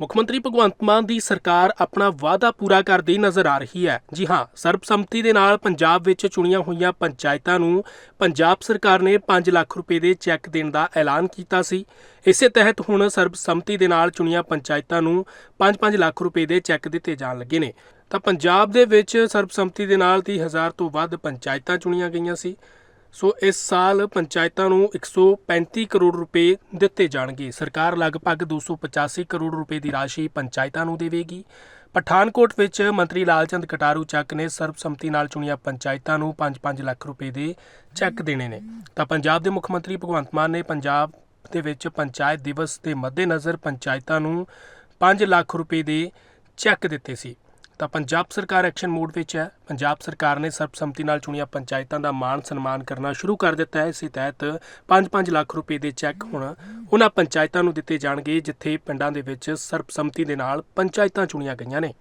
ਮੁੱਖ ਮੰਤਰੀ ਭਗਵੰਤ ਮਾਨ ਦੀ ਸਰਕਾਰ ਆਪਣਾ ਵਾਅਦਾ ਪੂਰਾ ਕਰਦੀ ਨਜ਼ਰ ਆ ਰਹੀ ਹੈ। ਜੀ ਹਾਂ, ਸਰਬਸੰਮਤੀ ਦੇ ਨਾਲ ਪੰਜਾਬ ਵਿੱਚ ਚੁਣੀਆਂ ਹੋਈਆਂ ਪੰਚਾਇਤਾਂ ਨੂੰ ਪੰਜਾਬ ਸਰਕਾਰ ਨੇ 5 ਲੱਖ ਰੁਪਏ ਦੇ ਚੈੱਕ ਦੇਣ ਦਾ ਐਲਾਨ ਕੀਤਾ ਸੀ। ਇਸੇ ਤਹਿਤ ਹੁਣ ਸਰਬਸੰਮਤੀ ਦੇ ਨਾਲ ਚੁਣੀਆਂ ਪੰਚਾਇਤਾਂ ਨੂੰ 5-5 ਲੱਖ ਰੁਪਏ ਦੇ ਚੈੱਕ ਦਿੱਤੇ ਜਾਣ ਲੱਗੇ ਨੇ। ਤਾਂ ਪੰਜਾਬ ਦੇ ਵਿੱਚ ਸਰਬਸੰਮਤੀ ਦੇ ਨਾਲ 30000 ਤੋਂ ਵੱਧ ਪੰਚਾਇਤਾਂ ਚੁਣੀਆਂ ਗਈਆਂ ਸੀ। ਸੋ ਇਸ ਸਾਲ ਪੰਚਾਇਤਾਂ ਨੂੰ 135 ਕਰੋੜ ਰੁਪਏ ਦਿੱਤੇ ਜਾਣਗੇ। ਸਰਕਾਰ ਲਗਭਗ 285 ਕਰੋੜ ਰੁਪਏ ਦੀ ਰਾਸ਼ੀ ਪੰਚਾਇਤਾਂ ਨੂੰ ਦੇਵੇਗੀ। ਪਠਾਨਕੋਟ ਵਿੱਚ ਮੰਤਰੀ ਲਾਲਚੰਦ ਕਟਾਰੂ ਚੱਕ ਨੇ ਸਰਬਸੰਮਤੀ ਨਾਲ ਚੁਣੀਆਂ ਪੰਚਾਇਤਾਂ ਨੂੰ 5-5 ਲੱਖ ਰੁਪਏ ਦੇ ਚੈੱਕ ਦੇਣੇ ਨੇ। ਤਾਂ ਪੰਜਾਬ ਦੇ ਮੁੱਖ ਮੰਤਰੀ ਭਗਵੰਤ ਮਾਨ ਨੇ ਪੰਜਾਬ ਦੇ ਵਿੱਚ ਪੰਚਾਇਤ ਦਿਵਸ ਦੇ ਮੱਦੇਨਜ਼ਰ ਪੰਚਾਇਤਾਂ ਨੂੰ 5 ਲੱਖ ਰੁਪਏ ਦੇ ਚੈੱਕ ਦਿੱਤੇ ਸੀ। ਤਾਂ ਪੰਜਾਬ ਸਰਕਾਰ ਐਕਸ਼ਨ ਮੋਡ ਵਿੱਚ ਹੈ। ਪੰਜਾਬ ਸਰਕਾਰ ਨੇ ਸਰਬਸੰਮਤੀ ਨਾਲ ਚੁਣੀਆਂ ਪੰਚਾਇਤਾਂ ਦਾ ਮਾਣ ਸਨਮਾਨ ਕਰਨਾ ਸ਼ੁਰੂ ਕਰ ਦਿੱਤਾ ਹੈ। ਇਸੇ ਤਹਿਤ 5-5 ਲੱਖ ਰੁਪਏ ਦੇ ਚੈੱਕ ਹੁਣ ਉਹਨਾਂ ਪੰਚਾਇਤਾਂ ਨੂੰ ਦਿੱਤੇ ਜਾਣਗੇ, ਜਿੱਥੇ ਪਿੰਡਾਂ ਦੇ ਵਿੱਚ ਸਰਬਸੰਮਤੀ ਦੇ ਨਾਲ ਪੰਚਾਇਤਾਂ ਚੁਣੀਆਂ ਗਈਆਂ ਨੇ।